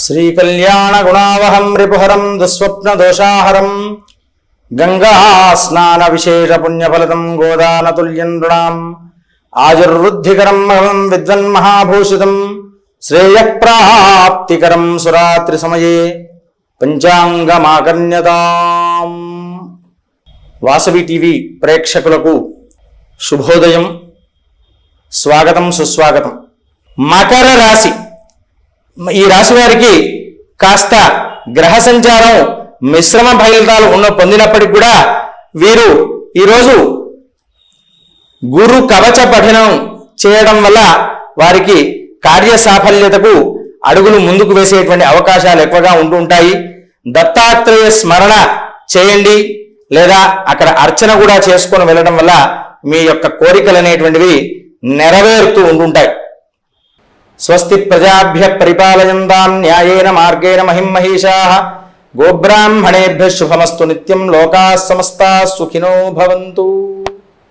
శ్రీకళ్యాణగుణావహం రిపుహరం దుస్వప్నదోషాహరం గంగా విశేష పుణ్యఫలతం గోదానతుల్యం నృణాం ఆయుర్వృద్ధికరం మహం విద్వన్మహాభూషితం శ్రేయప్రాప్తికరం సురాత్రి సమయే పంచాంగమాకర్ణ్యతాం వాసవి టీవీ ప్రేక్షకులకు శుభోదయం స్వాగతం సుస్వాగతం మకర రాశి ఈ రాశి వారికి కాస్త గ్రహ సంచారం మిశ్రమ ఫలితాలు ఉన్న పొందినప్పటికీ కూడా వీరు ఈరోజు గురు కవచ పఠనం చేయడం వల్ల వారికి కార్య సాఫల్యతకు అడుగులు ముందుకు వేసేటువంటి అవకాశాలు ఎక్కువగా ఉంటూ ఉంటాయి. దత్తాత్రేయ స్మరణ చేయండి లేదా అక్కడ అర్చన కూడా చేసుకొని వెళ్ళడం వల్ల మీ యొక్క కోరికలు అనేటువంటివి నెరవేరుతూ ఉంటుంటాయి స్వస్తి ప్రజాభ్య పరిపాలయందాం న్యాయేన మార్గేణ మహిం మహిషా. గోబ్రాహ్మణేభ్య శుభమస్తు నిత్యం లోకా సమస్తా సుఖినో భవంతు.